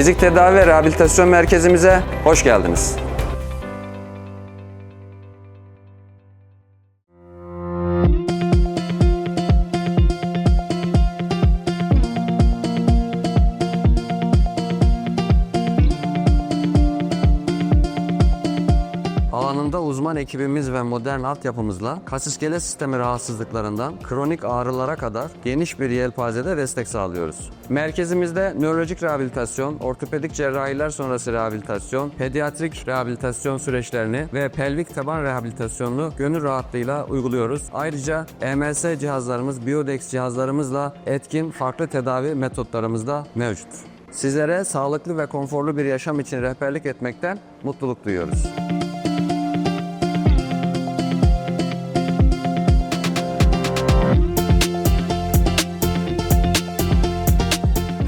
Fizik Tedavi ve Rehabilitasyon Merkezimize hoş geldiniz. Alanında uzman ekibimiz ve modern altyapımızla kas iskelet sistemi rahatsızlıklarından kronik ağrılara kadar geniş bir yelpazede destek sağlıyoruz. Merkezimizde nörolojik rehabilitasyon, ortopedik cerrahiler sonrası rehabilitasyon, pediatrik rehabilitasyon süreçlerini ve pelvik taban rehabilitasyonunu gönül rahatlığıyla uyguluyoruz. Ayrıca EMS cihazlarımız, Biodex cihazlarımızla etkin farklı tedavi metotlarımız da mevcut. Sizlere sağlıklı ve konforlu bir yaşam için rehberlik etmekten mutluluk duyuyoruz.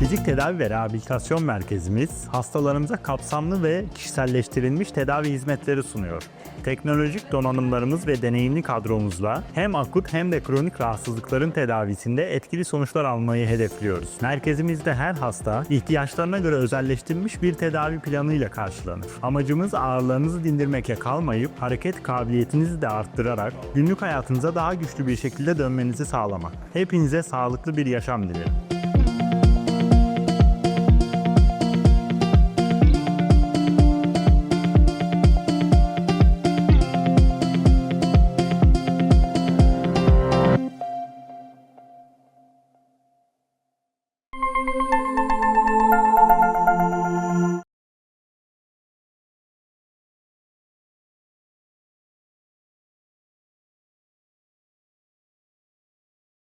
Fizik Tedavi ve Rehabilitasyon Merkezimiz hastalarımıza kapsamlı ve kişiselleştirilmiş tedavi hizmetleri sunuyor. Teknolojik donanımlarımız ve deneyimli kadromuzla hem akut hem de kronik rahatsızlıkların tedavisinde etkili sonuçlar almayı hedefliyoruz. Merkezimizde her hasta ihtiyaçlarına göre özelleştirilmiş bir tedavi planıyla karşılanır. Amacımız ağrılarınızı dindirmekle kalmayıp hareket kabiliyetinizi de arttırarak günlük hayatınıza daha güçlü bir şekilde dönmenizi sağlamak. Hepinize sağlıklı bir yaşam dilerim.